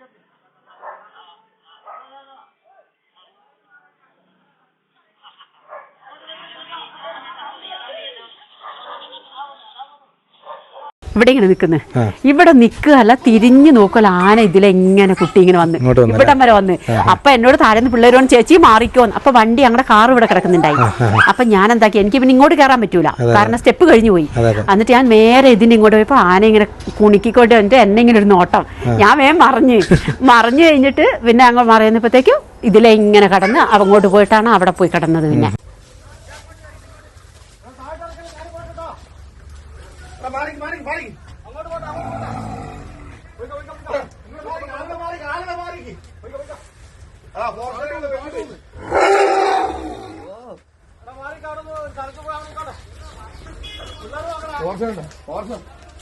Gracias. ഇവിടെ ഇങ്ങനെ നിൽക്കുന്നത് ഇവിടെ നിൽക്കുകയല്ല തിരിഞ്ഞു നോക്കല ആന ഇതിലെങ്ങനെ കുട്ടി ഇങ്ങനെ വന്ന്. ഇവിടെ വരെ വന്ന്. അപ്പൊ എന്നോട് താഴെ പിള്ളേർ വന്ന് ചേച്ചി മാറിക്കോന്ന്. അപ്പൊ വണ്ടി ഞങ്ങളുടെ കാർ ഇവിടെ കിടക്കുന്നുണ്ടായി. അപ്പൊ ഞാൻ എന്താക്കി എനിക്ക് പിന്നെ ഇങ്ങോട്ട് കയറാൻ പറ്റൂല. കാരണം സ്റ്റെപ്പ് കഴിഞ്ഞു പോയി. എന്നിട്ട് ഞാൻ നേരെ ഇതിന്റെ ഇങ്ങോട്ട് പോയപ്പോ ആന ഇങ്ങനെ കുണിക്കൊണ്ട് എന്റെ എന്നെ ഇങ്ങനെ ഒരു നോട്ടം. ഞാൻ വേം മറിഞ്ഞ് മറിഞ്ഞു കഴിഞ്ഞിട്ട് പിന്നെ അങ്ങോട്ട് മറിയുന്നപ്പോഴത്തേക്കും ഇതിലെ ഇങ്ങനെ കടന്ന് അങ്ങോട്ട് പോയിട്ടാണ് അവിടെ പോയി കിടന്നത് പിന്നെ.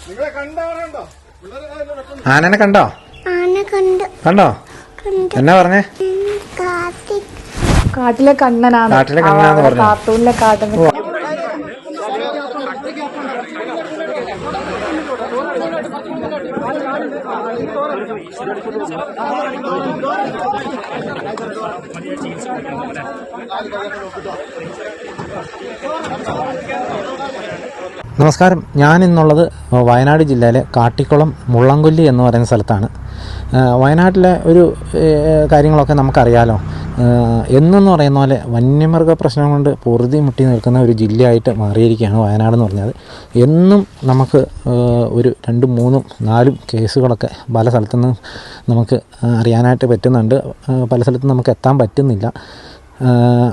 നിങ്ങളെ കണ്ടോ ആനനെ കണ്ടോ? ആന കണ്ട്. കണ്ടോ? കണ്ട്. എന്നാ പറഞ്ഞേ? കാട്ടിലെ കണ്ണനാണ്. കാട്ടിലെ കണ്ണനാന്ന് പറഞ്ഞു. കാർട്ടൂണിലെ കാട്ടൻ 你们今了？നമസ്കാരം. ഞാൻ ഇന്നുള്ളത് വയനാട് ജില്ലയിലെ കാട്ടിക്കുളം മുള്ളംകൊല്ലി എന്ന് പറയുന്ന സ്ഥലത്താണ്. വയനാട്ടിലെ ഒരു കാര്യങ്ങളൊക്കെ നമുക്കറിയാലോ. എന്നു പറയുന്ന പോലെ വന്യമൃഗ പ്രശ്നം കൊണ്ട് പൊറുതി മുട്ടി നിൽക്കുന്ന ഒരു ജില്ലയായിട്ട് മാറിയിരിക്കുകയാണ് വയനാട് എന്ന് പറഞ്ഞാൽ എന്നും നമുക്ക് ഒരു രണ്ടും മൂന്നും നാലും കേസുകളൊക്കെ പല സ്ഥലത്തുനിന്ന് നമുക്ക് അറിയാനായിട്ട് പറ്റുന്നുണ്ട്. പല സ്ഥലത്തും നമുക്ക് എത്താൻ പറ്റുന്നില്ല.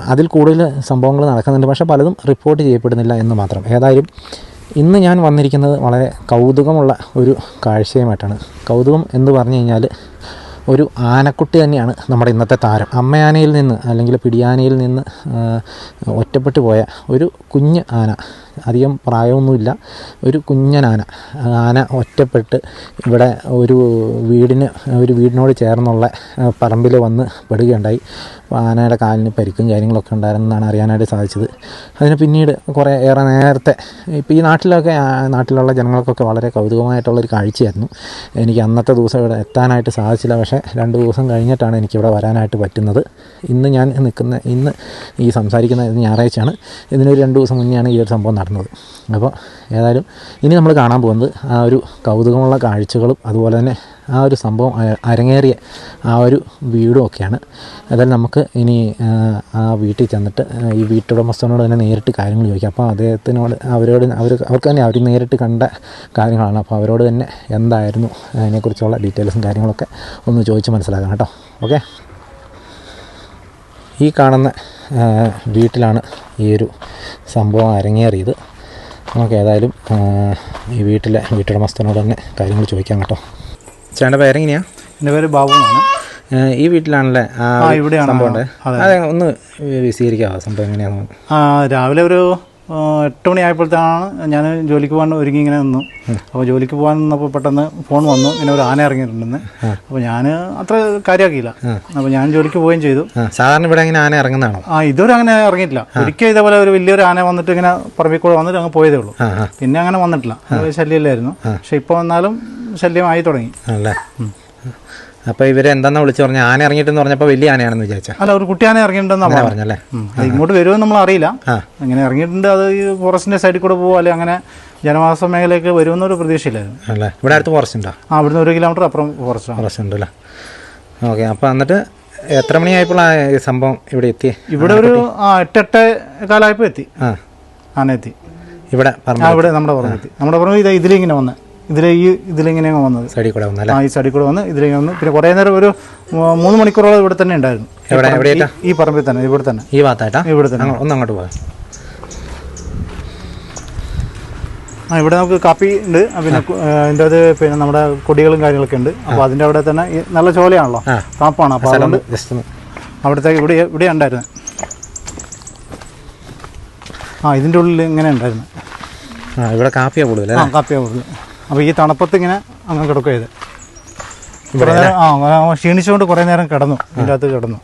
അതിൽ കൂടുതൽ സംഭവങ്ങൾ നടക്കുന്നുണ്ട്. പക്ഷേ പലതും റിപ്പോർട്ട് ചെയ്യപ്പെടുന്നില്ല എന്ന് മാത്രം. ഏതായാലും ഇന്ന് ഞാൻ വന്നിരിക്കുന്നത് വളരെ കൗതുകമുള്ള ഒരു കാഴ്ചയുമായിട്ടാണ്. കൗതുകം എന്ന് പറഞ്ഞു കഴിഞ്ഞാൽ ഒരു ആനക്കുട്ടി തന്നെയാണ് നമ്മുടെ ഇന്നത്തെ താരം. അമ്മയാനയിൽ നിന്ന് അല്ലെങ്കിൽ പിടിയാനയിൽ നിന്ന് ഒറ്റപ്പെട്ടു പോയ ഒരു കുഞ്ഞ് ആന. അധികം പ്രായമൊന്നുമില്ല. ഒരു കുഞ്ഞനാന. ആന ഒറ്റപ്പെട്ട് ഇവിടെ ഒരു വീടിന് ഒരു വീടിനോട് ചേർന്നുള്ള പറമ്പിൽ വന്ന് പെടുകയുണ്ടായി. ആനയുടെ കാലിന് പരിക്കും കാര്യങ്ങളൊക്കെ ഉണ്ടായിരുന്നെന്നാണ് അറിയാനായിട്ട് സാധിച്ചത്. അതിന് പിന്നീട് കുറേ ഏറെ നേരത്തെ ഇപ്പോൾ ഈ നാട്ടിലൊക്കെ നാട്ടിലുള്ള ജനങ്ങൾക്കൊക്കെ വളരെ കൗതുകമായിട്ടുള്ളൊരു കാഴ്ചയായിരുന്നു. എനിക്ക് അന്നത്തെ ദിവസം ഇവിടെ എത്താനായിട്ട് സാധിച്ചില്ല. പക്ഷേ രണ്ട് ദിവസം കഴിഞ്ഞിട്ടാണ് എനിക്കിവിടെ വരാനായിട്ട് പറ്റുന്നത്. ഇന്ന് ഞാൻ നിൽക്കുന്ന ഇന്ന് ഈ സംസാരിക്കുന്ന ഞായറാഴ്ചയാണ്. ഇതിനൊരു രണ്ട് ദിവസം മുന്നെയാണ് ഈ ഒരു സംഭവം അപ്പോൾ ഏതായാലും ഇനി നമ്മൾ കാണാൻ പോകുന്നത് ആ ഒരു കൗതുകമുള്ള കാഴ്ചകളും അതുപോലെ തന്നെ ആ ഒരു സംഭവം അരങ്ങേറിയ ആ ഒരു വീടും ഒക്കെയാണ്. അതായത് നമുക്ക് ഇനി ആ, വീട്ടിൽ ചെന്നിട്ട് ഈ വീട്ടുടമസ്ഥനോട് തന്നെ നേരിട്ട് കാര്യങ്ങൾ ചോദിക്കാം. അപ്പോൾ അദ്ദേഹത്തിനോട് അവരോട് അവർ അവർക്ക് തന്നെ അവർ നേരിട്ട് കണ്ട കാര്യങ്ങളാണ്. അപ്പോൾ അവരോട് തന്നെ എന്തായിരുന്നു അതിനെക്കുറിച്ചുള്ള ഡീറ്റെയിൽസും കാര്യങ്ങളൊക്കെ ഒന്ന് ചോദിച്ച് മനസ്സിലാക്കാം കേട്ടോ. ഓക്കെ ഈ കാണുന്ന വീട്ടിലാണ് ഈ ഒരു സംഭവം അരങ്ങേറിയത്. നമുക്ക് ഏതായാലും ഈ വീട്ടിലെ വീട്ടുടമസ്ഥനോട് തന്നെ കാര്യങ്ങൾ ചോദിക്കാം കേട്ടോ. ചേട്ടന്റെ പേരെങ്ങനെയാണ് എന്റെ പേര് ബാബു എന്നാണ്. ഈ വീട്ടിലാണല്ലേ ഇവിടെയാണ്. സംഭവം അതെ. ഒന്ന് വിശീകരിക്കാം സംഭവം എങ്ങനെയാണെന്ന്? രാവിലെ ഒരു എട്ട് മണിയായപ്പോഴത്തേനാണ് ഞാൻ ജോലിക്ക് പോകാൻ ഒരുങ്ങി ഇങ്ങനെ നിന്നു. അപ്പോൾ ജോലിക്ക് പോകാൻ നിന്നപ്പോൾ പെട്ടെന്ന് ഫോൺ വന്നു. ഇങ്ങനെ ഒരു ആന ഇറങ്ങിയിട്ടുണ്ടെന്ന്. അപ്പോൾ ഞാൻ അത്ര കാര്യമാക്കിയില്ല. അപ്പോൾ ഞാൻ ജോലിക്ക് പോവുകയും ചെയ്തു. സാധാരണ ഇവിടെ അങ്ങനെ ആന ഇറങ്ങുന്നതാണോ? ആ ഇതുവരെ അങ്ങനെ ഇറങ്ങിയിട്ടില്ല. ഒരിക്കൽ ഇതേപോലെ ഒരു വലിയൊരു ആന വന്നിട്ട് ഇങ്ങനെ പറമ്പിൽ കൂടെ വന്നിട്ട് അങ്ങ് പോയതേ ഉള്ളൂ. പിന്നെ അങ്ങനെ വന്നിട്ടില്ല. ശല്യമില്ലായിരുന്നു. പക്ഷെ ഇപ്പോൾ വന്നാലും ശല്യമായി തുടങ്ങി. അല്ലേ അപ്പോൾ ഇവരെ വിളിച്ചു പറഞ്ഞാൽ ആന ഇറങ്ങിയിട്ടെന്ന് പറഞ്ഞപ്പോൾ വലിയ ആനയാണെന്ന് വിചാരിച്ചാ. അല്ല ഒരു കുട്ടി ഇറങ്ങിയിട്ടുണ്ടെന്നാണ് അങ്ങനെ പറഞ്ഞത് പറഞ്ഞല്ലേ? ഇങ്ങോട്ട് വരുമെന്ന് നമ്മൾ അറിയില്ല. അങ്ങനെ ഇറങ്ങിയിട്ടുണ്ട് അത് ഈ ഫോറസ്റ്റിന്റെ സൈഡിൽ കൂടെ പോകുമോ അല്ലെങ്കിൽ അങ്ങനെ ജനവാസ മേഖലയിലേക്ക് വരുമെന്നൊരു പ്രതീക്ഷയില്ലായിരുന്നു അല്ലേ ഇവിടെ അടുത്ത് ഫോറസ്റ്റ് ഉണ്ടോ? ആ ഇവിടുന്ന് ഒരു കിലോമീറ്റർ അപ്പുറം ഫോറസ്റ്റ് ഫോറസ്റ്റ് ഉണ്ട് അല്ലേ ഓക്കെ അപ്പോൾ എന്നിട്ട് എത്ര മണിയായപ്പോഴാണ് ഈ സംഭവം ഇവിടെ എത്തി ഇവിടെ ഒരു എട്ടെട്ട് കാലമായപ്പോൾ എത്തി. ആ. ആന എത്തി. ഇവിടെ ഇവിടെ നമ്മുടെ പുറമെത്തി നമ്മുടെ പുറമെ ഇത് ഇതിലിങ്ങനെ വന്ന്. ഇതിലെ ഈ ഇതിലിങ്ങനെ വന്നത്. സൈഡിൽ കൂടെ വന്നു ആ ഈ സൈഡിൽ കൂടെ വന്ന് ഇതിലേക്ക് വന്നു. പിന്നെ കുറേ നേരം ഒരു മൂന്ന് മണിക്കൂറോളം ഇവിടെ തന്നെ ഉണ്ടായിരുന്നു. ഈ പറമ്പിൽ തന്നെ ഇവിടെ തന്നെ. ഈ ഭാഗത്തായിട്ടാ? ഇവിടെ തന്നെ. ഒന്ന് അങ്ങോട്ട് പോകാം. ആ ഇവിടെ നമുക്ക് കാപ്പി ഉണ്ട്. പിന്നെ അതിന്റെ അത് പിന്നെ നമ്മുടെ കൊടികളും കാര്യങ്ങളൊക്കെ ഉണ്ട്. അപ്പോൾ അതിന്റെ അവിടെ തന്നെ നല്ല ചോലയാണല്ലോ. കാപ്പാണ്. അപ്പോൾ അതുകൊണ്ട് അവിടുത്തെ ഇവിടെ ഇവിടെ ഉണ്ടായിരുന്നു. ആ ഇതിന്റെ ഉള്ളിൽ ഇങ്ങനെ ഉണ്ടായിരുന്നു. ആ ഇവിടെ കാപ്പിയാണ് കൂടുതൽ ആ കാപ്പിയാ ഉള്ളിൽ അപ്പോൾ ഈ തണുപ്പത്ത് ഇങ്ങനെ അങ്ങ് കിടക്കുക ഇത്. കുറേ നേരം ആ ക്ഷീണിച്ചുകൊണ്ട് കുറേ നേരം കിടന്നു. ഇതിന്റെ അകത്ത് കിടന്നു.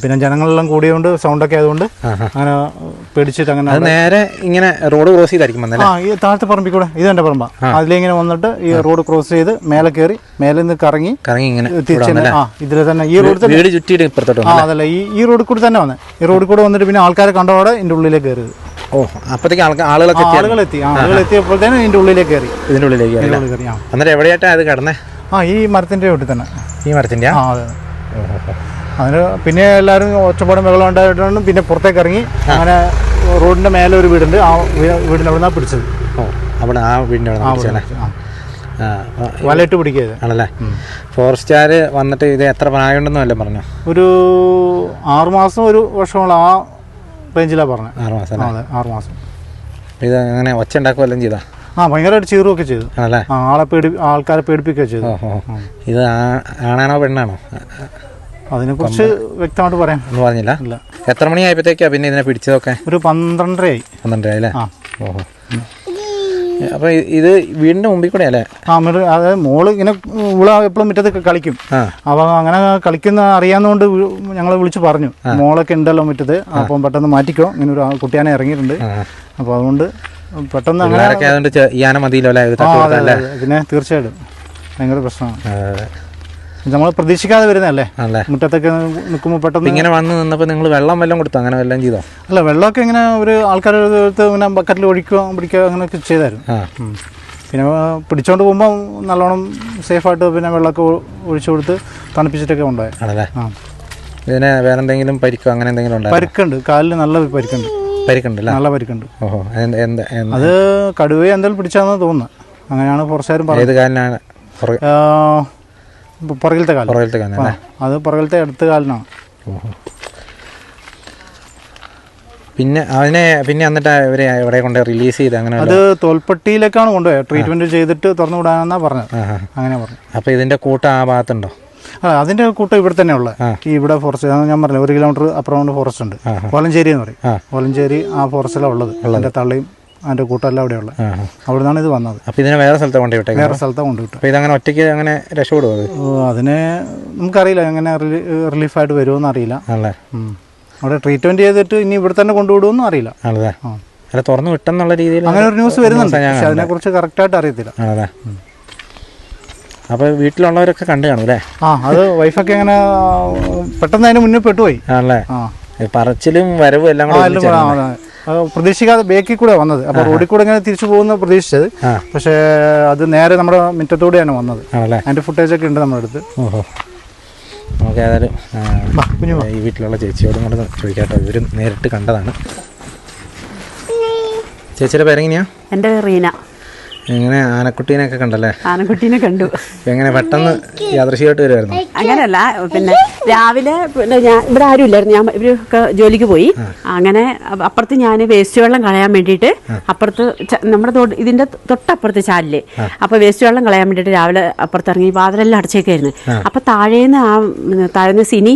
പിന്നെ ജനങ്ങളെല്ലാം കൂടിയതുകൊണ്ട് സൗണ്ടൊക്കെ ആയതുകൊണ്ട് അങ്ങനെ പേടിച്ചിട്ട് അങ്ങനെ നേരെ ഇങ്ങനെ റോഡ് ക്രോസ് ചെയ്തായിരിക്കും ആ ഈ താഴത്തെ പറമ്പിൽ കൂടെ ഇത് എന്റെ പറമ്പാ. അതിലിങ്ങനെ വന്നിട്ട് ഈ റോഡ് ക്രോസ് ചെയ്ത് മേലെ കയറി മേലെ നിന്ന് കറങ്ങി കറങ്ങി ഇങ്ങനെ ആ ഇതിൽ തന്നെ ഈ റോഡ് വീട് ചുറ്റിയിട്ട് ഇപ്പുറത്തോട്ട് ആ വന്നു അതല്ല ഈ ഈ റോഡിൽ കൂടി തന്നെ വന്നത് ഈ റോഡിൽ കൂടെ വന്നിട്ട് പിന്നെ ആൾക്കാരെ കണ്ടപാടെ എന്റെ ഉള്ളിലേക്ക് കയറിയത്. ഓ അപ്പോഴത്തേക്ക് ആളുകളൊക്കെ ആളുകളെത്തി. ആളുകളെത്തിയപ്പോഴത്തേനും ഇതിന്റെ ഉള്ളിലേക്ക് കയറി ഇതിന്റെ ഉള്ളിലേക്ക് കയറി അന്നേരം എവിടെയായിട്ടാണ് അത് കിടന്നേ? ആ ഈ മരത്തിന്റെ വീട്ടിൽ തന്നെ. ഈ മരത്തിന്റെ ആ അതെ. അതിന് പിന്നെ എല്ലാവരും ഒച്ചപ്പാടും വെള്ളം ഉണ്ടായിട്ടാണ് പിന്നെ പുറത്തേക്ക് ഇറങ്ങി അങ്ങനെ റോഡിന്റെ മേലെ ഒരു വീടുണ്ട്. ആ വീടിന്റെ അവിടെ നിന്നാണ് പിടിച്ചത്. ഓ അവിടെ ആ വീടിന്റെ അവിടെ വലയിട്ട് പിടിക്കുക ആണല്ലേ? ഫോറസ്റ്റുകാർ വന്നിട്ട് ഇത് എത്ര പ്രായമുണ്ടെന്നും അല്ലേ പറഞ്ഞു? ഒരു ആറുമാസം ഒരു വർഷമുള്ള ആ റേഞ്ചിലാണ് പറഞ്ഞത് ആറ് മാസം അതെ ആറ് മാസം. ഇത് അങ്ങനെ ഒച്ച ഉണ്ടാക്കുകയല്ലേ ചെയ്താ? ആ ഭയങ്കരമായിട്ട് ചീറുകയൊക്കെ ചെയ്തു. ആണല്ലേ? ആളെ പേടി ആൾക്കാരെ പേടിപ്പിക്കുകയൊക്കെ ചെയ്തു ഇത് ആണാണോ പെണ്ണാണോ? അതിനെക്കുറിച്ച് വ്യക്തമായിട്ട് പറയാം. ഒന്നും പറഞ്ഞില്ല. ഇല്ല. എത്ര മണിയായപ്പോഴത്തേക്കാ പിന്നെ ഇതിനെ പിടിച്ചതൊക്കെ? ഒരു പന്ത്രണ്ടരയായി. പന്ത്രണ്ടരയായി അല്ലേ? ഓഹോ. അപ്പൊ ഇത് വീടിന്റെ മുമ്പിൽ കൂടെ അല്ലേ? ആ അതായത് മോൾ ഇങ്ങനെ ഉള എപ്പോഴും മുറ്റത്ത് കളിക്കും. അപ്പൊ അങ്ങനെ കളിക്കുന്ന അറിയാവുന്നതുകൊണ്ട് ഞങ്ങൾ വിളിച്ചു പറഞ്ഞു. മോളൊക്കെ ഉണ്ടല്ലോ മുറ്റത്ത്. അപ്പം പെട്ടെന്ന് മാറ്റിക്കോ. ഇങ്ങനെ ഒരു കുട്ടിയാനെ ഇറങ്ങിയിട്ടുണ്ട്. അപ്പൊ അതുകൊണ്ട് പെട്ടെന്ന് അങ്ങനെ മതിയല്ലോ. പിന്നെ തീർച്ചയായിട്ടും. ഭയങ്കര പ്രശ്നമാണ്. നമ്മൾ പ്രതീക്ഷിക്കാതെ വരുന്നതല്ലേ? അല്ലേ മുറ്റത്തൊക്കെ നിൽക്കുമ്പോൾ പെട്ടെന്ന് ഇങ്ങനെ വന്ന് നിന്നപ്പോൾ നിങ്ങൾ വെള്ളം വല്ലതും കൊടുത്തോ? അങ്ങനെ വല്ലതും ചെയ്തോ? അല്ല വെള്ളമൊക്കെ ഇങ്ങനെ ഒരു ആൾക്കാരുടെ അടുത്ത് ഇങ്ങനെ ബക്കറ്റിൽ ഒഴിക്കുക പിടിക്കുക അങ്ങനെയൊക്കെ ചെയ്തായിരുന്നു. പിന്നെ പിടിച്ചോണ്ട് പോകുമ്പോൾ നല്ലോണം സേഫായിട്ട് പിന്നെ വെള്ളമൊക്കെ ഒഴിച്ചു കൊടുത്ത് തണുപ്പിച്ചിട്ടൊക്കെ ഉണ്ടായി ആണല്ലേ? ആ. ഇതിന് വേറെ എന്തെങ്കിലും പരിക്കോ അങ്ങനെ എന്തെങ്കിലും ഉണ്ടോ പരിക്കുണ്ട്. കാലിൽ നല്ല പരിക്കുണ്ട്. പരിക്കുണ്ട് നല്ല പരിക്കുണ്ട്. ഓഹോ. അത് കടുവയെ എന്തെങ്കിലും പിടിച്ചാന്ന് തോന്നുന്നു. അങ്ങനെയാണ് പുറത്തുകാരും പറഞ്ഞത് ഏത് കാലിനാണ്? പുറകിലത്തെ കാലം പുറകിലത്തെ കാലം അത് പുറകിലത്തെ അടുത്ത കാലിനാണ്. പിന്നെ അതിനെ പിന്നെ എന്നിട്ട് ഇവരെ എവിടെ കൊണ്ട് റിലീസ് ചെയ്ത് അങ്ങനെ അത് തോൽപ്പട്ടിയിലേക്കാണ് കൊണ്ടുപോയത് ട്രീറ്റ്മെന്റ് ചെയ്തിട്ട് തുറന്നു വിടാനാ പറഞ്ഞത്. അങ്ങനെ പറഞ്ഞു. അപ്പൊ ഇതിന്റെ കൂട്ടം ആ ഭാഗത്തുണ്ടോ? ആ അതിന്റെ കൂട്ടം ഇവിടെ തന്നെ ഉള്ളത് ഈ ഇവിടെ ഫോറസ്റ്റ് ഞാൻ പറഞ്ഞില്ല ഒരു കിലോമീറ്റർ അപ്പുറം ഫോറസ്റ്റ് ഉണ്ട്. കോലഞ്ചേരി എന്ന് പറയും. കോലഞ്ചേരി ആ ഫോറസ്റ്റിലാണ് ഉള്ളത്. അതിന്റെ തള്ളിയും അതിന്റെ കൂട്ടല്ല അവിടെയുള്ള അവിടെ നിന്നാണ് ഇത് വന്നത്. അപ്പൊ ഇതിനെ വേറെ സ്ഥലത്ത് കൊണ്ടു വിട്ടേക്കാം വേറെ സ്ഥലത്താണ് കൊണ്ടുവിട്ടു അപ്പോൾ ഇതങ്ങനെ ഒറ്റയ്ക്ക് അങ്ങനെ രക്ഷപ്പെടുമോ അത്? അതിനെ നമുക്കറിയില്ല എങ്ങനെ റിലീഫായിട്ട് വരുമോ അറിയില്ല. അല്ലേ. അവിടെ ട്രീറ്റ്മെന്റ് ചെയ്തിട്ട് ഇനി ഇവിടെ തന്നെ കൊണ്ടുവിടുമെന്നും അറിയില്ല. അല്ലേ. അല്ല തുറന്നു വിട്ടെന്നുള്ള രീതിയിൽ അങ്ങനെ ഒരു ന്യൂസ് വരുന്നുണ്ട് പക്ഷെ അതിനെക്കുറിച്ച് കറക്റ്റായിട്ട് അറിയത്തില്ല. അല്ലേ അപ്പോൾ വീട്ടിലുള്ളവരൊക്കെ കണ്ടു കാണും അല്ലേ? ആ അത് വൈഫൊക്കെ അങ്ങനെ പെട്ടെന്ന് അതിന് മുന്നേ പെട്ടുപോയി. ആണല്ലേ? ആ. പറച്ചിലും വരവും എല്ലാം കൂടെ പ്രതീക്ഷിക്കാതെ ബേക്കിൽ കൂടെ വന്നത്. അപ്പൊ റോഡിൽ കൂടെ ഇങ്ങനെ തിരിച്ചു പോകുന്ന പ്രതീക്ഷിച്ചത്. പക്ഷെ അത് നേരെ നമ്മുടെ മുറ്റത്തൂടെയാണ് വന്നത്. അതിന്റെ ഫുട്ടേജ് ഒക്കെ ഉണ്ട് നമ്മുടെ അടുത്ത് നമുക്ക് ഏതായാലും. ഈ വീട്ടിലുള്ള ചേച്ചിയോടും കൂടെ ചോദിക്കാട്ടോ. ഇവരും നേരിട്ട് കണ്ടതാണ്. ചേച്ചിയുടെ പേരെങ്ങനെയാ? എന്റെ റീന. എങ്ങനെ ആനക്കുട്ടീനെയൊക്കെ കണ്ടല്ലേ? ആനക്കുട്ടീനെ കണ്ടു. എങ്ങനെ പെട്ടെന്ന് യാദൃശികമായിട്ട് വരുമായിരുന്നു അങ്ങനെയല്ല പിന്നെ രാവിലെ പിന്നെ ഞാൻ ഇവിടെ ആരും ഇല്ലായിരുന്നു. ഞാൻ ഇവരൊക്കെ ജോലിക്ക് പോയി. അങ്ങനെ അപ്പ- അപ്പുറത്ത് ഞാൻ വേസ്റ്റ് വെള്ളം കളയാൻ വേണ്ടിയിട്ട് അപ്പുറത്ത് നമ്മുടെ ഇതിന്റെ തൊട്ടപ്പുറത്ത് ചാലിൽ. അപ്പൊ വേസ്റ്റ് വെള്ളം കളയാൻ വേണ്ടിയിട്ട് രാവിലെ അപ്പുറത്ത് ഇറങ്ങി വാതിലെല്ലാം അടച്ചേക്കായിരുന്നു. അപ്പൊ താഴേന്ന് ആ താഴ്ന്ന സിനി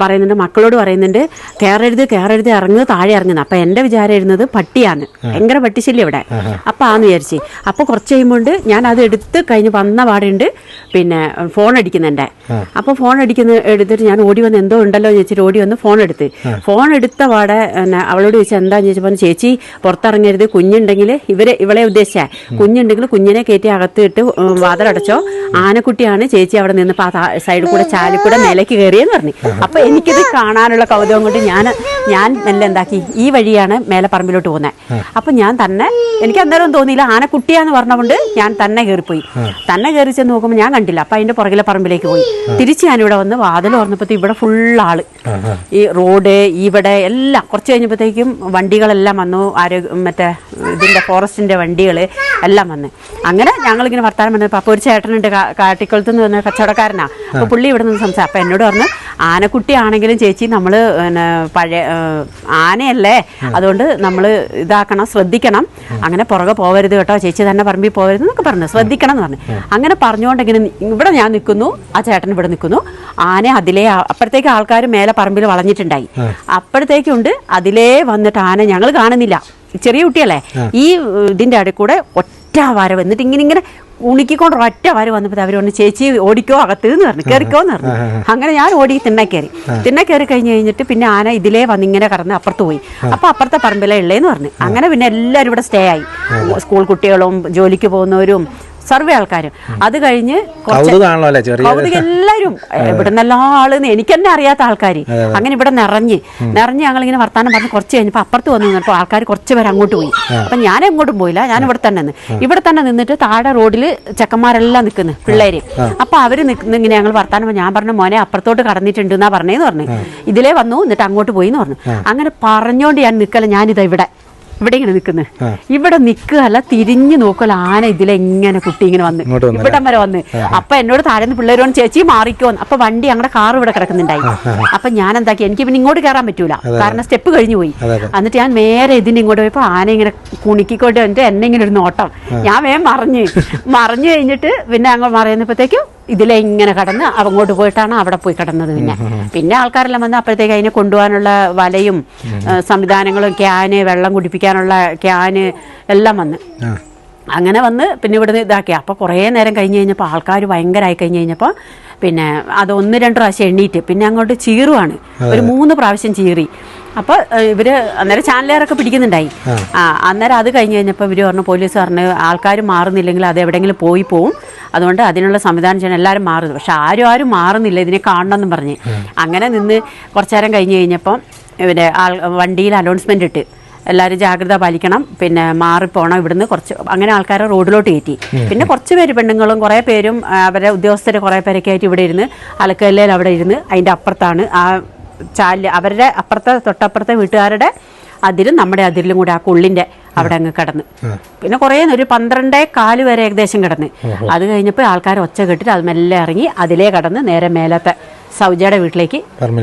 പറയുന്നുണ്ട് മക്കളോട് പറയുന്നുണ്ട് കയറരുത് കയറരുത് ഇറങ്ങുക താഴെ ഇറങ്ങുന്നത് അപ്പൊ എന്റെ വിചാരം ഇരുന്നത് പട്ടിയാണ്. ഭയങ്കര പട്ടിശല്യം ഇവിടെ. അപ്പൊ ആന്ന് വിചാരിച്ചു. അപ്പൊ കുറച്ച് കഴിയുമ്പോൾ ഞാൻ അത് എടുത്ത് കഴിഞ്ഞ് വന്ന പാടുണ്ട്. പിന്നെ ഫോൺ അടിക്കുന്നുണ്ട്. അപ്പൊ ഫോൺ അടിക്കുന്ന എടുത്തിട്ട് ഞാൻ ഓടി വന്ന് എന്തോ ഉണ്ടല്ലോ എന്ന് ചോദിച്ചിട്ട് ഓടി വന്ന് ഫോൺ എടുത്ത്. ഫോൺ എടുത്ത പാടെ അവളോട് ചോദിച്ചാൽ എന്താന്ന് ചോദിച്ചപ്പോൾ ചേച്ചി പുറത്തിറങ്ങരുത്. കുഞ്ഞുണ്ടെങ്കിൽ ഇവരെ ഇവളെ ഉദ്ദേശിച്ച. കുഞ്ഞുണ്ടെങ്കിൽ കുഞ്ഞിനെ കയറ്റി അകത്തിട്ട് വാതിലടച്ചോ. ആനക്കുട്ടിയാണ് ചേച്ചി അവിടെ നിന്നപ്പോൾ ആ സൈഡിൽ കൂടെ ചാലിൽ കൂടെ മേലേക്ക് കയറിയെന്ന് പറഞ്ഞു. അപ്പൊ എനിക്കിത് കാണാനുള്ള കൗതുകം കൊണ്ട് ഞാൻ ഞാൻ മെല്ലെ എന്താക്കി ഈ വഴിയാണ് മേലെ പറമ്പിലോട്ട് പോകുന്നത് അപ്പൊ ഞാൻ തന്നെ എനിക്ക് അന്നേരം തോന്നിയില്ല. ആനക്കുട്ടിയാന്ന് പറഞ്ഞുകൊണ്ട് ഞാൻ തന്നെ കയറിപ്പോയി. തന്നെ കയറി ചെന്ന് നോക്കുമ്പോൾ ഞാൻ കണ്ടില്ല. അപ്പൊ അതിന്റെ പുറകിലെ പറമ്പിലേക്ക് പോയി. തിരിച്ച് ഞാനിവിടെ വന്ന് വാതിൽ ഓർന്നപ്പോഴത്തേക്ക് ഇവിടെ ഫുൾ ആൾ. ഈ റോഡ് ഇവിടെ എല്ലാം. കുറച്ച് കഴിഞ്ഞപ്പോഴത്തേക്കും വണ്ടികളെല്ലാം വന്നു. ആരോഗ്യ മറ്റേ ഇതിന്റെ ഫോറസ്റ്റിന്റെ വണ്ടികൾ എല്ലാം വന്ന്. അങ്ങനെ ഞങ്ങൾ ഇങ്ങനെ വർത്താനം പറഞ്ഞപ്പോൾ അപ്പോൾ ഒരു ചേട്ടനുണ്ട് കാട്ടിക്കുളത്ത് നിന്ന് പറഞ്ഞ കച്ചവടക്കാരനാ. അപ്പോൾ പുള്ളി ഇവിടെ നിന്ന് സംസാരിച്ചു അപ്പൊ എന്നോട് പറഞ്ഞു ആനക്കുട്ടി ആണെങ്കിലും ചേച്ചി നമ്മൾ പിന്നെ പഴയ ആനയല്ലേ? അതുകൊണ്ട് നമ്മൾ ഇതാക്കണം ശ്രദ്ധിക്കണം. അങ്ങനെ പുറകെ പോവരുത് കേട്ടോ ചേച്ചി തന്നെ പറമ്പിൽ പോവരുത് എന്നൊക്കെ പറഞ്ഞു. ശ്രദ്ധിക്കണം എന്ന് പറഞ്ഞു. അങ്ങനെ പറഞ്ഞുകൊണ്ട് ഇങ്ങനെ നി- ഇവിടെ ഞാൻ നിൽക്കുന്നു ആ ചേട്ടൻ ഇവിടെ നിൽക്കുന്നു. ആന അതിലേ അപ്പോഴത്തേക്ക് ആൾക്കാർ മേലെ പറമ്പിൽ വളഞ്ഞിട്ടുണ്ടായി. അപ്പോഴത്തേക്കുണ്ട് അതിലേ വന്നിട്ട് ആന ഞങ്ങൾ കാണുന്നില്ല. ചെറിയ കുട്ടിയല്ലേ? ഈ ഇതിന്റെ ഇതിന്റെ അടുക്കൂടെ ഒറ്റ ഒറ്റ വരവ് എന്നിട്ട് ഇങ്ങനെ ഇങ്ങനെ ഉണിക്കിക്കൊണ്ട് ഒറ്റ വര വന്നപ്പോൾ അവർ പറഞ്ഞു ചേച്ചി ഓടിക്കോ അകത്ത് എന്ന് പറഞ്ഞു. കയറിക്കോ എന്ന് പറഞ്ഞു അങ്ങനെ ഞാൻ ഓടി തിണ്ണ കയറി. തിണ്ണ കയറി കഴിഞ്ഞ് കഴിഞ്ഞിട്ട് പിന്നെ ആന ഇതിലേ വന്ന് ഇങ്ങനെ കടന്ന് അപ്പുറത്ത് പോയി. അപ്പൊ അപ്പുറത്തെ പറമ്പിലേ ഉള്ളേന്ന് പറഞ്ഞു. അങ്ങനെ പിന്നെ എല്ലാവരും ഇവിടെ സ്റ്റേ ആയി. സ്കൂൾ കുട്ടികളും ജോലിക്ക് പോകുന്നവരും സർവേ ആൾക്കാരും. അത് കഴിഞ്ഞ് കൗതുക എല്ലാവരും ഇവിടെ നല്ല ആൾ എനിക്ക് തന്നെ അറിയാത്ത ആൾക്കാർ അങ്ങനെ ഇവിടെ നിറഞ്ഞ്. നിറഞ്ഞ് ഞങ്ങൾ ഇങ്ങനെ വർത്താനം പറഞ്ഞ് കുറച്ച് കഴിഞ്ഞപ്പോൾ അപ്പുറത്ത് വന്ന് നിന്നപ്പോൾ ആൾക്കാർ കുറച്ച് പേര് അങ്ങോട്ട് പോയി. അപ്പൊ ഞാൻ എങ്ങോട്ടും പോയില്ല. ഞാൻ ഇവിടെ തന്നെ നിന്ന്. ഇവിടെ തന്നെ നിന്നിട്ട് താഴെ റോഡിൽ ചെക്കന്മാരെല്ലാം നിൽക്കുന്നു പിള്ളേര്. അപ്പൊ അവർ നിൽക്കുന്ന ഇങ്ങനെ ഞങ്ങൾ വർത്താനം ഞാൻ പറഞ്ഞു മോനെ അപ്പുറത്തോട്ട് കടന്നിട്ടുണ്ട് എന്നാ പറഞ്ഞേന്ന് പറഞ്ഞു. ഇതിലേ വന്നു എന്നിട്ട് അങ്ങോട്ട് പോയി എന്ന് പറഞ്ഞു അങ്ങനെ പറഞ്ഞുകൊണ്ട് ഞാൻ നിൽക്കല ഞാനിതാ ഇവിടെ. ഇവിടെ ഇങ്ങനെ നിൽക്കുന്നത് ഇവിടെ നിൽക്കുകയല്ല തിരിഞ്ഞു നോക്കല ആന ഇതിലെങ്ങനെ കുട്ടി ഇങ്ങനെ വന്ന്. ഇവിടം വരെ വന്ന്. അപ്പൊ എന്നോട് താഴെ പിള്ളേരോട് ചേച്ചി മാറിക്കോന്ന് അപ്പൊ വണ്ടി ഞങ്ങളുടെ കാർ ഇവിടെ കിടക്കുന്നുണ്ടായി. അപ്പൊ ഞാൻ എന്താക്കി എനിക്ക് പിന്നെ ഇങ്ങോട്ട് കയറാൻ പറ്റൂല. കാരണം സ്റ്റെപ്പ് കഴിഞ്ഞു പോയി. എന്നിട്ട് ഞാൻ നേരെ ഇതിന് ഇങ്ങോട്ട് പോയപ്പോ ആന ഇങ്ങനെ കുണിക്കൊണ്ട് എന്റെ എന്നെ ഇങ്ങനെ ഒരു നോട്ടം. ഞാൻ വേഗം മറിഞ്ഞ്. മറിഞ്ഞു കഴിഞ്ഞിട്ട് പിന്നെ അങ്ങോട്ട് മറിയുന്നപ്പോഴത്തേക്കും ഇതിലെ ഇങ്ങനെ കടന്ന് അങ്ങോട്ട് പോയിട്ടാണ് അവിടെ പോയി കിടന്നത് പിന്നെ. പിന്നെ ആൾക്കാരെല്ലാം വന്ന് അപ്പോഴത്തേക്ക് അതിനെ കൊണ്ടുപോകാനുള്ള വലയും സംവിധാനങ്ങളും ക്യാന് വെള്ളം കുടിപ്പിക്കാനുള്ള ക്യാന് എല്ലാം വന്ന്. അങ്ങനെ വന്ന് പിന്നെ ഇവിടുന്ന് ഇതാക്കി. അപ്പോൾ കുറേ നേരം കഴിഞ്ഞ് കഴിഞ്ഞപ്പോൾ ആൾക്കാർ ഭയങ്കരമായി കഴിഞ്ഞ് കഴിഞ്ഞപ്പോൾ പിന്നെ അത് ഒന്ന് രണ്ട് പ്രാവശ്യം എണ്ണീറ്റ് പിന്നെ അങ്ങോട്ട് ചീറുവാണ്. ഒരു മൂന്ന് പ്രാവശ്യം ചീറി. അപ്പോൾ ഇവർ അന്നേരം ചാനലുകാരൊക്കെ പിടിക്കുന്നുണ്ടായി. ആ. അന്നേരം അത് കഴിഞ്ഞ് കഴിഞ്ഞപ്പോൾ ഇവർ പറഞ്ഞു പോലീസ് പറഞ്ഞു ആൾക്കാർ മാറുന്നില്ലെങ്കിൽ അത് എവിടെയെങ്കിലും പോയി പോവും. അതുകൊണ്ട് അതിനുള്ള സംവിധാനം ചെയ്യണം എല്ലാവരും മാറുന്നു. പക്ഷെ ആരും ആരും മാറുന്നില്ല ഇതിനെ കാണണമെന്നും പറഞ്ഞ്. അങ്ങനെ നിന്ന് കുറച്ചു നേരം കഴിഞ്ഞ് കഴിഞ്ഞപ്പം ഇവരെ ആൾ വണ്ടിയിൽ അനൗൺസ്മെന്റ് ഇട്ട് എല്ലാവരും ജാഗ്രത പാലിക്കണം. പിന്നെ മാറിപ്പോണം ഇവിടുന്ന് കുറച്ച് അങ്ങനെ ആൾക്കാരെ റോഡിലോട്ട് കയറ്റി. പിന്നെ കുറച്ച് പേര് പെണ്ണുങ്ങളും കുറേ പേരും അവരെ ഉദ്യോഗസ്ഥർ കുറേ പേരൊക്കെ ആയിട്ട് ഇവിടെ ഇരുന്ന് അലക്കല്ലേൽ അവിടെ ഇരുന്ന് അതിന്റെ അപ്പുറത്താണ് ആ ചാൽ അവരുടെ അപ്പുറത്തെ തൊട്ടപ്പുറത്തെ വീട്ടുകാരുടെ അതിലും നമ്മുടെ അതിരിലും കൂടെ ആ കുള്ളിന്റെ അവിടെ അങ്ങ് കിടന്ന്. പിന്നെ കുറേ ഒരു പന്ത്രണ്ടേ കാൽ വരെ ഏകദേശം കിടന്ന്. അത് കഴിഞ്ഞപ്പോൾ ആൾക്കാർ ഒച്ച കെട്ടിട്ട് അത് മെല്ലെ ഇറങ്ങി അതിലേ കടന്ന് നേരെ മേലത്തെ സൗജയുടെ വീട്ടിലേക്ക്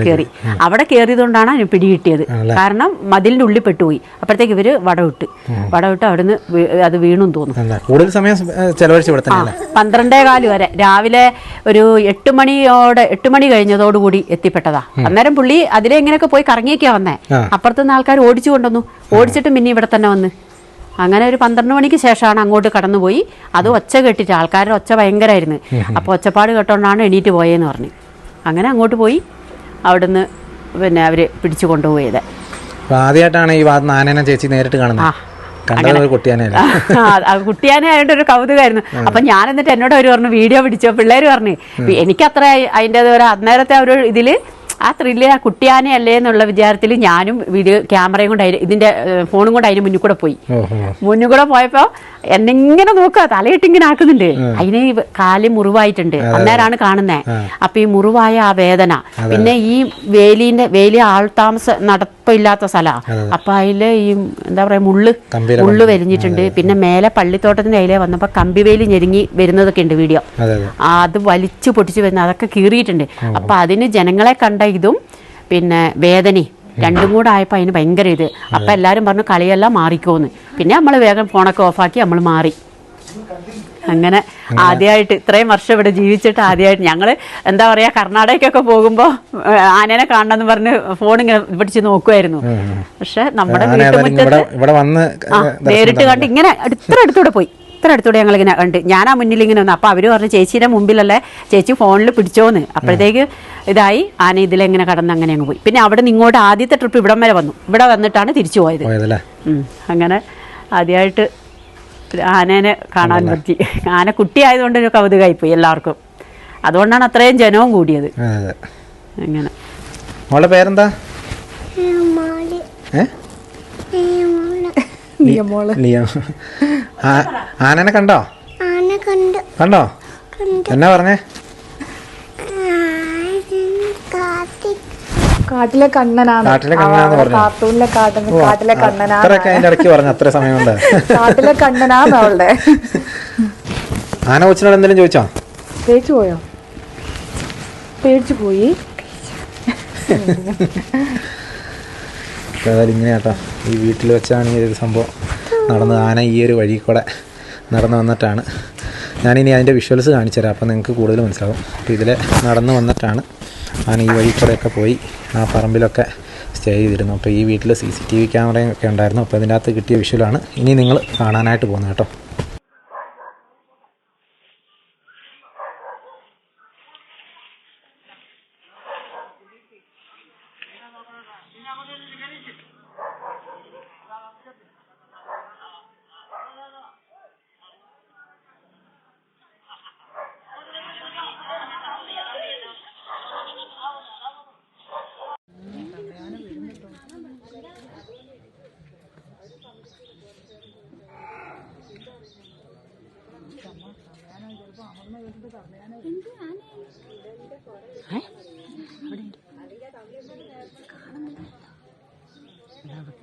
കയറി അവിടെ കയറിയതുകൊണ്ടാണ് അതിന് പിടികിട്ടിയത്. കാരണം മതിലിന്റെ ഉള്ളിൽ പെട്ടുപോയി. അപ്പോഴത്തേക്ക് ഇവർ വടവിട്ട്. വടവിട്ട് അവിടുന്ന് അത് വീണും തോന്നുന്നു. കൂടുതൽ സമയം ചെലവഴിച്ച് പന്ത്രണ്ടേ കാൽ വരെ. രാവിലെ ഒരു എട്ട് മണിയോടെ എട്ട് മണി കഴിഞ്ഞതോടുകൂടി എത്തിപ്പെട്ടതാ. അന്നേരം പുള്ളി അതിലെ എങ്ങനെയൊക്കെ പോയി കറങ്ങിയൊക്കെയാ വന്നേ. അപ്പുറത്തുനിന്ന് ആൾക്കാർ ഓടിച്ചു കൊണ്ടുവന്നു. ഓടിച്ചിട്ട് പിന്നെ ഇവിടെ തന്നെ വന്ന്. അങ്ങനെ ഒരു പന്ത്രണ്ട് മണിക്ക് ശേഷമാണ് അങ്ങോട്ട് കടന്നുപോയി. അത് ഒച്ച കെട്ടിട്ട് ആൾക്കാരുടെ ഒച്ച ഭയങ്കരമായിരുന്നു അപ്പോൾ ഒച്ചപ്പാട് കേട്ടോണ്ടാണ് എണീറ്റ് പോയെന്ന് പറഞ്ഞു. അങ്ങനെ അങ്ങോട്ട് പോയി അവിടുന്ന് പിന്നെ അവർ പിടിച്ചു കൊണ്ടുപോയത്. ആദ്യമായിട്ടാണ് ഈ ആനേനെ ചേച്ചി നേരിട്ട് കാണുന്നത്. കണ്ടത് ഒരു കൗതുകമായിരുന്നു. അപ്പൊ ഞാൻ എന്നിട്ട് എന്നോട് അവർ പറഞ്ഞു വീഡിയോ പിടിച്ചോ? പിള്ളേര് പറഞ്ഞു. എനിക്കത്ര അതിന്റെ ഒരു അന്നേരത്തെ ഒരു ഇതിൽ ആ ത്രില്ല് ആ കുട്ടിയാനെ അല്ലേ എന്നുള്ള വിചാരത്തിൽ ഞാനും വീഡിയോ ക്യാമറയും കൊണ്ട് ഇതിന്റെ ഫോണും കൊണ്ട് അതിന് മുന്നിൽ കൂടെ പോയി. മുന്നിൽ കൂടെ പോയപ്പോ എന്നെങ്ങനെ നോക്കുക തലയിട്ട് ഇങ്ങനെ ആക്കുന്നുണ്ട് അതിന് കാൽ മുറിവായിട്ടുണ്ട്. അന്നേരമാണ് കാണുന്നത് അപ്പൊ ഈ മുറിവായ ആ വേദന. പിന്നെ ഈ വേലിന്റെ വേലി ആൾ താമസ നടപ്പില്ലാത്ത സ്ഥല. അപ്പൊ അതിൽ ഈ എന്താ പറയാ മുള്ള് മുള്ളു വലിഞ്ഞിട്ടുണ്ട് പിന്നെ മേലെ പള്ളിത്തോട്ടത്തിന്റെ അതിലെ വന്നപ്പോ കമ്പിവേലി ഞെരുങ്ങി വരുന്നതൊക്കെ ഉണ്ട് വീഡിയോ. അത് വലിച്ചു പൊട്ടിച്ചു വരുന്ന അതൊക്കെ കീറിയിട്ടുണ്ട്. അപ്പൊ അതിന് ജനങ്ങളെ കണ്ട ഇതും. പിന്നെ വേദനയും രണ്ടും കൂടെ ആയപ്പോൾ അതിന് ഭയങ്കര ഇത്. അപ്പം എല്ലാവരും പറഞ്ഞു കളിയെല്ലാം മാറിക്കോന്ന്. പിന്നെ നമ്മൾ വേഗം ഫോണൊക്കെ ഓഫാക്കി നമ്മൾ മാറി. അങ്ങനെ ആദ്യമായിട്ട് ഇത്രയും വർഷം ഇവിടെ ജീവിച്ചിട്ട് ആദ്യമായിട്ട് ഞങ്ങൾ എന്താ പറയുക കർണാടകയ്ക്കൊക്കെ പോകുമ്പോൾ ആനേനെ കാണണമെന്ന് പറഞ്ഞ് ഫോൺ ഇങ്ങനെ പിടിച്ച് നോക്കുമായിരുന്നു പക്ഷെ നമ്മുടെ വീട്ടുമുറ്റത്ത് നേരിട്ട് കണ്ട് ഇങ്ങനെ ഇത്ര അടുത്തൂടെ പോയി. ഇത്ര അടുത്തൂടെ ഞങ്ങൾ ഇങ്ങനെ കണ്ട് ഞാൻ ആ മുന്നിൽ ഇങ്ങനെ വന്നു. അപ്പൊ അവർ പറഞ്ഞു ചേച്ചിയുടെ മുമ്പിലല്ലേ ചേച്ചി ഫോണിൽ പിടിച്ചോന്ന്. അപ്പോഴത്തേക്ക് ഇതായി. ആന ഇതിലെങ്ങനെ കടന്ന് അങ്ങനെ അങ്ങ് പോയി. പിന്നെ അവിടെ നിന്ന് ഇങ്ങോട്ട് ആദ്യത്തെ ട്രിപ്പ് ഇവിടം വരെ വന്നു. ഇവിടെ വന്നിട്ടാണ് തിരിച്ചു പോയത്. അങ്ങനെ ആദ്യമായിട്ട് ആനേനെ കാണാൻ പറ്റി. ആന കുട്ടിയായതുകൊണ്ട് ഒരു കൗതുകമായിപ്പോയി എല്ലാവർക്കും. അതുകൊണ്ടാണ് അത്രയും ജനവും കൂടിയത്. അങ്ങനെ. മോളുടെ പേരെന്താ? ഏ മോൾ നിയമോൾ ലിയോ ആ ആനനെ കണ്ടോ? ആന കണ്ടു. കണ്ടോ? എന്നാ പറഞ്ഞേ? കാട്ടിലെ കണ്ണനാണ്. കാട്ടിലെ കണ്ണനാന്ന് ആ, പറഞ്ഞോ? കാർട്ടൂണിലെ കാട്ടൻ കാട്ടിലെ കണ്ണനാണ്. അത്രയൊക്കെ അതിന്റെ ഇടയ്ക്ക് പറഞ്ഞു അത്ര സമയം കൊണ്ട് കാട്ടിലെ കണ്ണനാണ് അവളുടെ. ആന കൊച്ചിനോട് എന്തെങ്കിലും ചോദിച്ചോ? പേടിച്ചു പോയോ? പേടിച്ചു പോയി? ഏതായാലും ഇങ്ങനെ കേട്ടോ ഈ വീട്ടിൽ വെച്ചാണ് ഈ ഒരു സംഭവം നടന്നത് ആന ഈ ഒരു വഴി കൂടെ നടന്നു വന്നിട്ടാണ്. ഞാനിനി അതിന്റെ വിഷ്വൽസ് കാണിച്ചു തരാം. അപ്പോൾ നിങ്ങൾക്ക് കൂടുതൽ മനസ്സിലാവും. അപ്പോൾ ഇതിൽ നടന്നു വന്നിട്ടാണ് ആന ഈ വഴി കൂടെയൊക്കെ പോയി ആ പറമ്പിലൊക്കെ സ്റ്റേ ചെയ്തിരുന്നു അപ്പോൾ ഈ വീട്ടിൽ സി സി ടി വി ക്യാമറയും ഒക്കെ ഉണ്ടായിരുന്നു. അപ്പോൾ അതിന്റെ അകത്ത് കിട്ടിയ വിഷ്വലാണ് ഇനി നിങ്ങൾ കാണാനായിട്ട് പോകുന്നത് കേട്ടോ.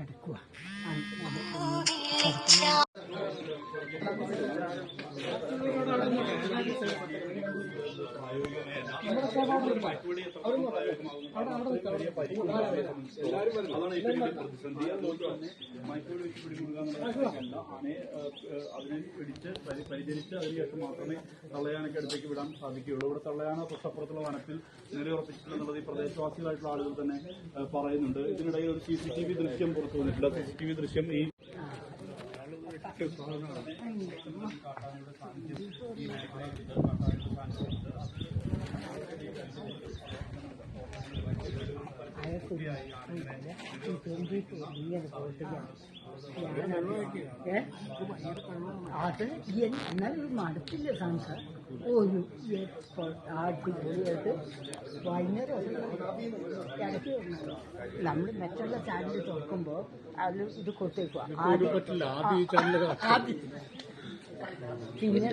Dekat. അതിനെ പിടിച്ച് പരി- പരിചരിച്ച് അതിനുശേഷം മാത്രമേ തള്ളയാനൊക്കെ അടുത്തേക്ക് വിടാൻ സാധിക്കുകയുള്ളൂ ഇവിടെ തള്ളയാന തൊട്ടപ്പുറത്തുള്ള വനത്തിൽ നിലയുറപ്പിച്ചിട്ടുണ്ടെന്നുള്ളത് ഈ പ്രദേശവാസികളായിട്ടുള്ള ആളുകൾ തന്നെ പറയുന്നുണ്ട് ഇതിനിടയിൽ ഒരു സി സി ടി വി ദൃശ്യം പുറത്തു വന്നിട്ടുണ്ട് സി സി ടി വി ദൃശ്യം ഈ അത് എന്നാലും മടുത്തില്ല സംസാരം ഒരു അടിപൊളിയായിട്ട് വൈകുന്നേരം ഇടയ്ക്ക് നമ്മൾ മറ്റുള്ള ചാനൽ തുറക്കുമ്പോൾ അതിൽ ഇത് കൊടുത്തേക്കുക പിന്നെ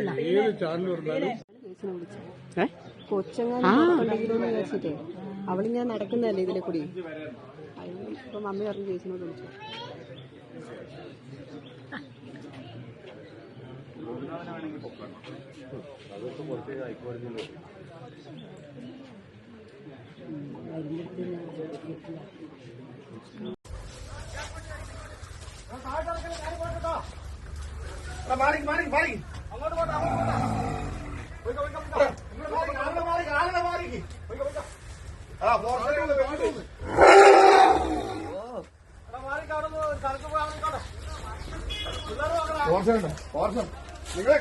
ഏ? കൊച്ചങ്ങാണ്ടെങ്കിലോന്ന് വിചാരിച്ചിട്ടേ അവൾ ഞാൻ നടക്കുന്നതല്ലേ ഇതിലെ കൂടി? ഇപ്പൊ മമ്മി പറഞ്ഞു ചേച്ചിനോട് വിളിച്ചു. മാറി മാറി മാറി അങ്ങോട്ട് പോട്ടെ അങ്ങോട്ട് പോട്ടെ പോയിക്കോ, പോയിക്കോ, പോയിക്കോ. ഇങ്ങോട്ട് മാറി, ആളുടെ മാറി, ആളുടെ മാറി. പോയിക്കോ, പോയിക്കോ. എടാ, ഫോർച്യൂണർ കൊണ്ട് വെയിറ്റ് ചെയ്യ്. എടാ, മാറി കാണുന്നു, കറക്ക് പോയി അവിടെ നിൽക്കട്ടെ. പിള്ളേര് ഫോർച്യൂണർ, പോർഷൻ നിങ്ങളെ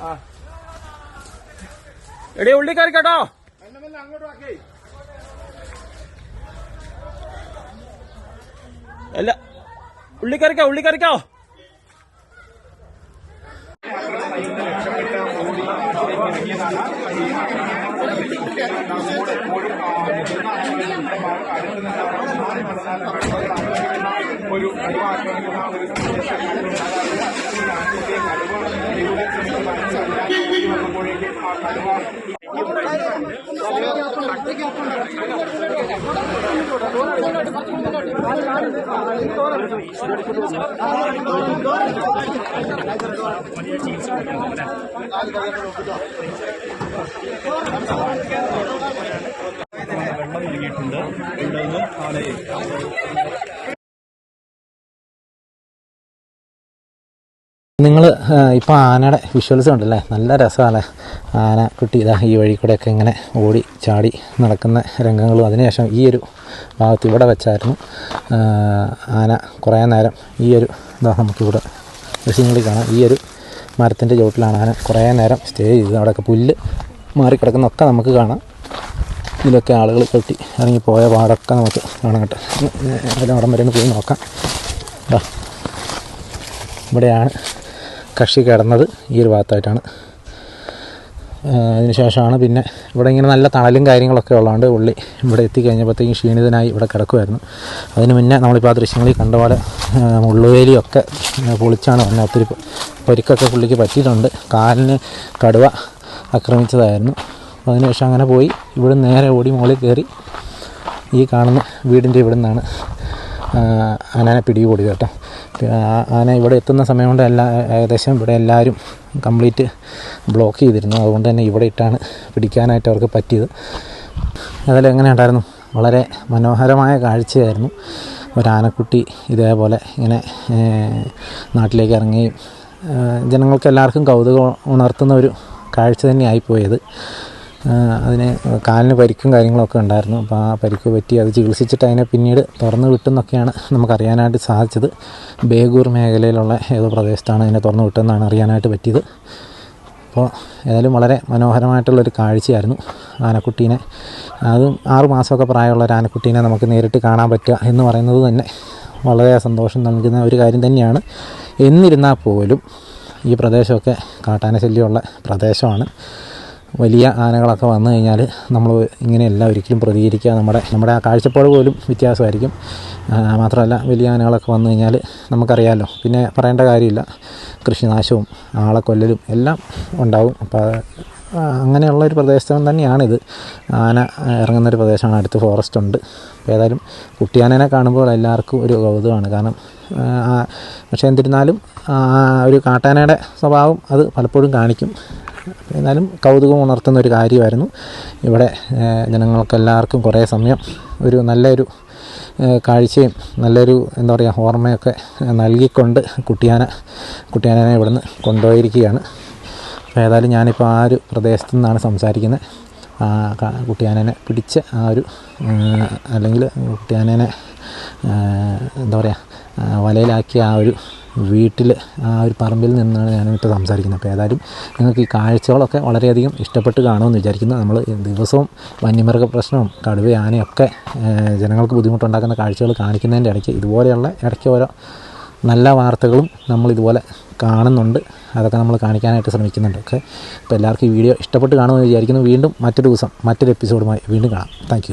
ആ എടി ഉള്ളിക്കറി കേട്ടോ. എന്നെ മെല്ലെ അങ്ങോട്ട് ആക്കി അല്ല ഉള്ളിക്കറിക്കോ ഉള്ളിക്കറിക്കോ വെള്ളം നിന്ന് നിങ്ങൾ ഇപ്പോൾ ആനയുടെ വിഷ്വൽസ് ഉണ്ടല്ലേ നല്ല രസമാണ്. ആന കുട്ടി ഇതാ ഈ വഴി കൂടെയൊക്കെ ഇങ്ങനെ ഓടി ചാടി നടക്കുന്ന രംഗങ്ങളും. അതിനുശേഷം ഈ ഒരു ഭാഗത്ത് ഇവിടെ വെച്ചായിരുന്നു ആന കുറേ നേരം ഈ ഒരു ഇതാ നമുക്കിവിടെ ദൃശ്യങ്ങളിൽ കാണാം. ഈ ഒരു മരത്തിന്റെ ചുവട്ടിലാണ് ആന കുറേ നേരം സ്റ്റേ ചെയ്തത്. അവിടെയൊക്കെ പുല്ല് മാറിക്കിടക്കുന്നൊക്കെ നമുക്ക് കാണാം. ഇതിലൊക്കെ ആളുകൾ കെട്ടി ഇറങ്ങി പോയ പാടൊക്കെ നമുക്ക് കാണാം കേട്ടോ അവിടം വരെ ഒന്ന് പോയി നോക്കാം. ഇവിടെയാണ് കക്ഷി കിടന്നത്. ഈ ഒരു ഭാഗത്തായിട്ടാണ് അതിന് ശേഷമാണ് പിന്നെ ഇവിടെ ഇങ്ങനെ നല്ല തണലും കാര്യങ്ങളൊക്കെ ഉള്ളതുകൊണ്ട് പുള്ളി ഇവിടെ എത്തിക്കഴിഞ്ഞപ്പോഴത്തേക്കും ക്ഷീണിതനായി ഇവിടെ കിടക്കുമായിരുന്നു അതിന് മുന്നേ നമ്മളിപ്പോൾ ആ ദൃശ്യങ്ങളിൽ കണ്ട പോലെ മുള്ളുവേലിയൊക്കെ പൊളിച്ചാണ് വന്നത് ഒത്തിരി പരിക്കൊക്കെ പുള്ളിക്ക് പറ്റിയിട്ടുണ്ട്. കാലിന് കടുവ ആക്രമിച്ചതായിരുന്നു. അതിനുശേഷം അങ്ങനെ പോയി. ഇവിടെ നേരെ ഓടി മുകളിൽ കയറി ഈ കാണുന്ന വീടിന്റെ ഇവിടെ നിന്നാണ് അങ്ങനെ പിടികൂടി കേട്ടോ. ആന ഇവിടെ എത്തുന്ന സമയം കൊണ്ട് എല്ലാ ഏകദേശം ഇവിടെ എല്ലാവരും കംപ്ലീറ്റ് ബ്ലോക്ക് ചെയ്തിരുന്നു. അതുകൊണ്ട് തന്നെ ഇവിടെ ഇട്ടാണ് പിടിക്കാനായിട്ട് അവർക്ക് പറ്റിയത്. അതെല്ലാം എങ്ങനെ ഉണ്ടായിരുന്നു? വളരെ മനോഹരമായ കാഴ്ചയായിരുന്നു. ഒരാനക്കുട്ടി ഇതേപോലെ ഇങ്ങനെ നാട്ടിലേക്ക് ഇറങ്ങുകയും ജനങ്ങൾക്ക് എല്ലാവർക്കും കൗതുകം ഉണർത്തുന്ന ഒരു കാഴ്ച തന്നെയായിപ്പോയത് അതിന് കാലിന് പരിക്കും കാര്യങ്ങളൊക്കെ ഉണ്ടായിരുന്നു. അപ്പോൾ ആ പരിക്ക് പറ്റി അത് ചികിത്സിച്ചിട്ട് അതിനെ പിന്നീട് തുറന്നു വിട്ടെന്നൊക്കെയാണ് നമുക്കറിയാനായിട്ട് സാധിച്ചത്. ബേഗൂർ മേഖലയിലുള്ള ഏതോ പ്രദേശത്താണ് അതിനെ തുറന്നു വിട്ടെന്നാണ് അറിയാനായിട്ട് പറ്റിയത്. അപ്പോൾ ഏതായാലും വളരെ മനോഹരമായിട്ടുള്ളൊരു കാഴ്ചയായിരുന്നു ആനക്കുട്ടീനെ. അതും ആറുമാസമൊക്കെ പ്രായമുള്ള ഒരു ആനക്കുട്ടീനെ നമുക്ക് നേരിട്ട് കാണാൻ പറ്റുക എന്ന് പറയുന്നത് തന്നെ വളരെ സന്തോഷം നൽകുന്ന ഒരു കാര്യം തന്നെയാണ്. എന്നിരുന്നാൽ പോലും ഈ പ്രദേശമൊക്കെ കാട്ടാന ശല്യമുള്ള പ്രദേശമാണ്. വലിയ ആനകളൊക്കെ വന്നു കഴിഞ്ഞാൽ നമ്മൾ ഇങ്ങനെയല്ല ഒരിക്കലും പ്രതികരിക്കുക നമ്മുടെ നമ്മുടെ ആ കാഴ്ചപ്പാട് പോലും വ്യത്യാസമായിരിക്കും. മാത്രമല്ല വലിയ ആനകളൊക്കെ വന്നു കഴിഞ്ഞാൽ നമുക്കറിയാമല്ലോ പിന്നെ പറയേണ്ട കാര്യമില്ല. കൃഷിനാശവും ആളെ കൊല്ലലും എല്ലാം ഉണ്ടാവും. അപ്പോൾ അങ്ങനെയുള്ള ഒരു പ്രദേശം തന്നെയാണിത്. ആന ഇറങ്ങുന്നൊരു പ്രദേശമാണ്. അടുത്ത് ഫോറസ്റ്റ് ഉണ്ട്. അപ്പോൾ ഏതായാലും കുട്ടിയാനനെ കാണുമ്പോൾ എല്ലാവർക്കും ഒരു കൗതുകമാണ്. കാരണം പക്ഷേ എന്നിരുന്നാലും ഒരു കാട്ടാനയുടെ സ്വഭാവം അത് പലപ്പോഴും കാണിക്കും. എന്നാലും കൗതുകം ഉണർത്തുന്ന ഒരു കാര്യമായിരുന്നു. ഇവിടെ ജനങ്ങൾക്കെല്ലാവർക്കും കുറേ സമയം ഒരു നല്ലൊരു കാഴ്ചയും നല്ലൊരു എന്താ പറയുക ഓർമ്മയൊക്കെ നൽകിക്കൊണ്ട് കുട്ടിയാന കുട്ടിയാനെ ഇവിടുന്ന് കൊണ്ടുപോയിരിക്കുകയാണ്. അപ്പോൾ ഏതായാലും ഞാനിപ്പോൾ ആ ഒരു പ്രദേശത്തു നിന്നാണ് സംസാരിക്കുന്നത്. ആ കുട്ടിയാനെ പിടിച്ച ആ ഒരു അല്ലെങ്കിൽ കുട്ടിയാനനെ എന്താ പറയുക വലയിലാക്കിയ ആ ഒരു വീട്ടിൽ ആ ഒരു പറമ്പിൽ നിന്നാണ് ഞാനിപ്പോൾ സംസാരിക്കുന്നത്. അപ്പോൾ ഏതായാലും നിങ്ങൾക്ക് ഈ കാഴ്ചകളൊക്കെ വളരെയധികം ഇഷ്ടപ്പെട്ട് കാണുമെന്ന് വിചാരിക്കുന്നു. നമ്മൾ ദിവസവും വന്യമൃഗ പ്രശ്നവും കടുവ ആനയൊക്കെ ജനങ്ങൾക്ക് ബുദ്ധിമുട്ടുണ്ടാക്കുന്ന കാഴ്ചകൾ കാണിക്കുന്നതിന്റെ ഇടയ്ക്ക് ഇതുപോലെയുള്ള ഇടയ്ക്ക് ഓരോ നല്ല വാർത്തകളും നമ്മൾ ഇതുപോലെ കാണുന്നുണ്ട്. അതൊക്കെ നമ്മൾ കാണിക്കാനായിട്ട് ശ്രമിക്കുന്നുണ്ട്. ഓക്കെ? അപ്പോൾ എല്ലാവർക്കും ഈ വീഡിയോ ഇഷ്ടപ്പെട്ട് കാണുമെന്ന് വിചാരിക്കുന്നു. വീണ്ടും മറ്റൊരു ദിവസം മറ്റൊരു എപ്പിസോഡുമായി വീണ്ടും കാണാം. താങ്ക്